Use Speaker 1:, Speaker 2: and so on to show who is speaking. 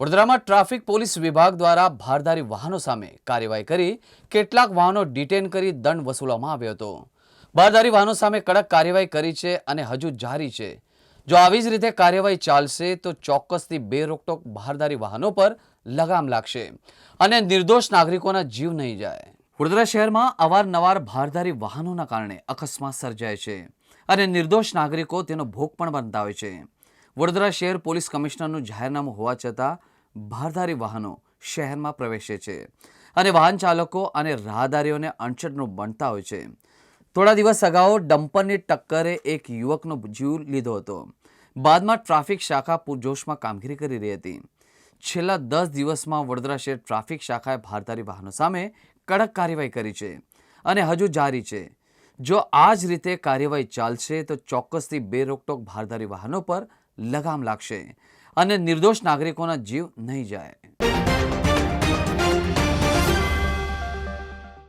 Speaker 1: વડોદરામાં traffic police વિભાગ દ્વારા ભારદારી વાહનો સામે કાર્યવાહી કરી કેટલાક વાહનો ડિટેન કરી દંડ વસૂલવામાં આવ્યો હતો. ભારદારી વાહનો સામે કડક કાર્યવાહી કરી છે અને હજુ જારી છે. જો આવી જ રીતે કાર્યવાહી ચાલશે, તો ચોક્કસથી બે રોકટોક ભારદારી વાહનો પર લગામ લાગશે અને નિર્દોષ નાગરિકોના જીવ નહીં જાય. વડોદરા શહેરમાં અવારનવાર ભારદારી વાહનોના કારણે અકસ્માત સર્જાય છે અને નિર્દોષ નાગરિકો તેનો ભોગ પણ બનતા હોય છે. વડોદરા શહેર પોલીસ કમિશનરનું જાહેરનામું હોવા છતાં ભારદારી વાહનો શહેરમાં પ્રવેશે છે અને વાહન ચાલકો અને રાહદારીઓને અણચટનું બનતા હોય છે. થોડા દિવસ અગાઉ ડમ્પરની ટક્કરે એક યુવકનો જીવ લીધો હતો. બાદમાં ટ્રાફિક શાખા પૂરજોશમાં કામગીરી કરી રહી હતી. છેલ્લા દસ દિવસમાં વડોદરા શહેર ટ્રાફિક શાખાએ ભારધારી વાહનો સામે કડક કાર્યવાહી કરી છે અને હજુ જારી છે. જો આ જ રીતે કાર્યવાહી ચાલશે તો ચોક્કસથી બે રોકટોક ભારધારી વાહનો પર લગામ લાગશે. અને નિર્દોષ નાગરિકોના જીવ નહીં જાય.